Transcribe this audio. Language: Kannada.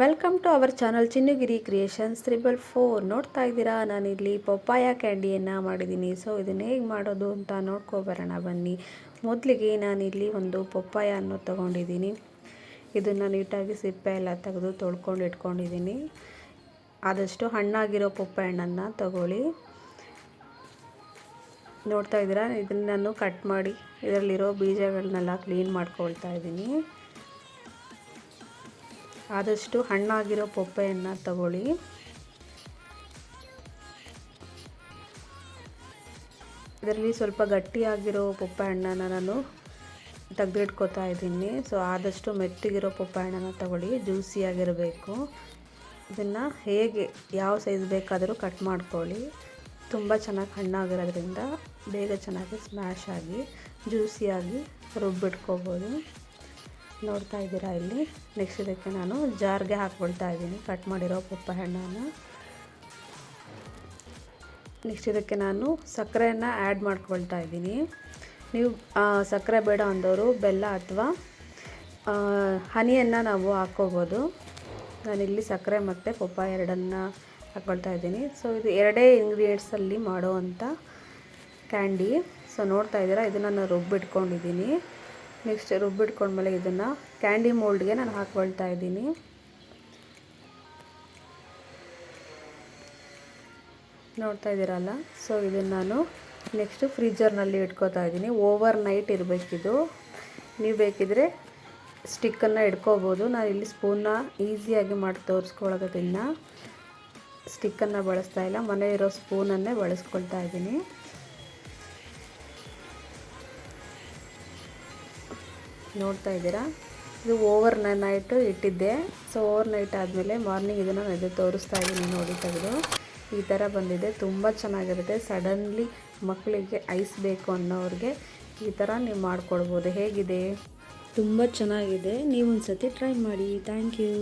Welcome to our channel Chinnugiri creations triple four ನೋಡ್ತಾ ಇದ್ದೀರಾ? ನಾನಿಲ್ಲಿ ಪಪ್ಪಾಯ ಕ್ಯಾಂಡಿಯನ್ನು ಮಾಡಿದ್ದೀನಿ. ಸೊ ಇದನ್ನು ಹೇಗೆ ಮಾಡೋದು ಅಂತ ನೋಡ್ಕೊಬರೋಣ ಬನ್ನಿ. ಮೊದಲಿಗೆ ನಾನಿಲ್ಲಿ ಒಂದು ಪಪ್ಪಾಯ ಅನ್ನು ತೊಗೊಂಡಿದ್ದೀನಿ. ಇದನ್ನು ನೀಟಾಗಿ ಸಿಪ್ಪೆ ಎಲ್ಲ ತೆಗೆದು ತೊಳ್ಕೊಂಡು ಇಟ್ಕೊಂಡಿದ್ದೀನಿ. ಆದಷ್ಟು ಹಣ್ಣಾಗಿರೋ ಪಪ್ಪಾಯ ಹಣ್ಣನ್ನು ತಗೊಳ್ಳಿ. ನೋಡ್ತಾ ಇದ್ದೀರಾ? ಇದನ್ನು ನಾನು ಕಟ್ ಮಾಡಿ, ಇದರಲ್ಲಿರೋ ಬೀಜಗಳನ್ನೆಲ್ಲ ಕ್ಲೀನ್ ಮಾಡ್ಕೊಳ್ತಾ ಇದ್ದೀನಿ. ಆದಷ್ಟು ಹಣ್ಣಾಗಿರೋ ಪೊಪ್ಪೆಯನ್ನು ತಗೊಳ್ಳಿ. ಇದರಲ್ಲಿ ಸ್ವಲ್ಪ ಗಟ್ಟಿಯಾಗಿರೋ ಪೊಪ್ಪೆ ಹಣ್ಣನ್ನು ನಾನು ತೆಗೆದಿಟ್ಕೋತಾ ಇದ್ದೀನಿ. ಸೊ ಆದಷ್ಟು ಮೆತ್ತಗಿರೋ ಪೊಪ್ಪೆ ಹಣ್ಣನ್ನು ತಗೊಳ್ಳಿ, ಜ್ಯೂಸಿಯಾಗಿರಬೇಕು. ಇದನ್ನು ಹೇಗೆ, ಯಾವ ಸೈಜ್ ಬೇಕಾದರೂ ಕಟ್ ಮಾಡ್ಕೊಳ್ಳಿ. ತುಂಬ ಚೆನ್ನಾಗಿ ಹಣ್ಣಾಗಿರೋದ್ರಿಂದ ಬೇಗ ಚೆನ್ನಾಗಿ ಸ್ಮ್ಯಾಶ್ ಆಗಿ, ಜ್ಯೂಸಿಯಾಗಿ ರುಬ್ಬಿಟ್ಕೋಬೋದು. ನೋಡ್ತಾ ಇದ್ದೀರಾ ಇಲ್ಲಿ? ನೆಕ್ಸ್ಟ್ ಇದಕ್ಕೆ ನಾನು ಜಾರ್ಗೆ ಹಾಕ್ಕೊಳ್ತಾ ಇದ್ದೀನಿ. ಕಟ್ ಮಾಡಿರೋ ಪಪ್ಪ ಹಣ್ಣನ್ನು. ನೆಕ್ಸ್ಟ್ ಇದಕ್ಕೆ ನಾನು ಸಕ್ಕರೆಯನ್ನು ಆ್ಯಡ್ ಮಾಡ್ಕೊಳ್ತಾ ಇದ್ದೀನಿ. ನೀವು ಸಕ್ಕರೆ ಬೇಡ ಅಂದವರು ಬೆಲ್ಲ ಅಥವಾ ಹನಿಯನ್ನು ನಾವು ಹಾಕ್ಕೋಬೋದು. ನಾನಿಲ್ಲಿ ಸಕ್ಕರೆ ಮತ್ತು ಪಪ್ಪ ಎರಡನ್ನು ಹಾಕ್ಕೊಳ್ತಾ ಇದ್ದೀನಿ. ಸೊ ಇದು ಎರಡೇ ಇಂಗ್ರೀಡಿಯೆಂಟ್ಸಲ್ಲಿ ಮಾಡೋವಂಥ ಕ್ಯಾಂಡಿ ಸೊ ನೋಡ್ತಾ ಇದ್ದೀರಾ? ಇದನ್ನು ನಾನು ರುಬ್ಬಿಟ್ಕೊಂಡಿದ್ದೀನಿ. ನೆಕ್ಸ್ಟ್ ರುಬ್ಬಿಟ್ಕೊಂಡ್ಮೇಲೆ ಇದನ್ನು ಕ್ಯಾಂಡಿ ಮೋಲ್ಡ್ಗೆ ನಾನು ಹಾಕ್ಕೊಳ್ತಾ ಇದ್ದೀನಿ. ನೋಡ್ತಾ ಇದ್ದೀರಲ್ಲ? ಸೊ ಇದನ್ನು ನಾನು ನೆಕ್ಸ್ಟು ಫ್ರೀಜರ್ನಲ್ಲಿ ಇಟ್ಕೋತಾ ಇದ್ದೀನಿ. ಓವರ್ ನೈಟ್ ಇರಬೇಕಿದು. ನೀವು ಬೇಕಿದ್ರೆ ಸ್ಟಿಕ್ಕನ್ನು ಇಟ್ಕೋಬೋದು. ನಾನು ಇಲ್ಲಿ ಸ್ಪೂನ್ನ ಈಸಿಯಾಗಿ ಮಾಡಿ ತೋರಿಸ್ಕೊಳ್ಳೋದಿನ್ನ ಸ್ಟಿಕ್ಕನ್ನು ಬಳಸ್ತಾ ಇಲ್ಲ. ಮನೆ ಇರೋ ಸ್ಪೂನನ್ನೇ ಬಳಸ್ಕೊಳ್ತಾ ಇದ್ದೀನಿ. ನೋಡ್ತಾ ಇದ್ದೀರಾ? ಇದು ಓವರ್ ನೈಟು ಇಟ್ಟಿದ್ದೆ. ಸೊ ಓವರ್ ನೈಟ್ ಆದಮೇಲೆ ಮಾರ್ನಿಂಗ್ ಇದನ್ನು ನಾನು ತೋರಿಸ್ತಾ ಇದ್ದೀನಿ ನೋಡಿ ತೆಗೆದು. ಈ ಥರ ಬಂದಿದೆ. ತುಂಬ ಚೆನ್ನಾಗಿರುತ್ತೆ. ಸಡನ್ಲಿ ಮಕ್ಕಳಿಗೆ ಐಸ್ ಬೇಕು ಅನ್ನೋರಿಗೆ ಈ ಥರ ನೀವು ಮಾಡಿಕೊಡ್ಬೋದು. ಹೇಗಿದೆ? ತುಂಬ ಚೆನ್ನಾಗಿದೆ. ನೀವು ಒಂದು ಸತಿ ಟ್ರೈ ಮಾಡಿ. Thank you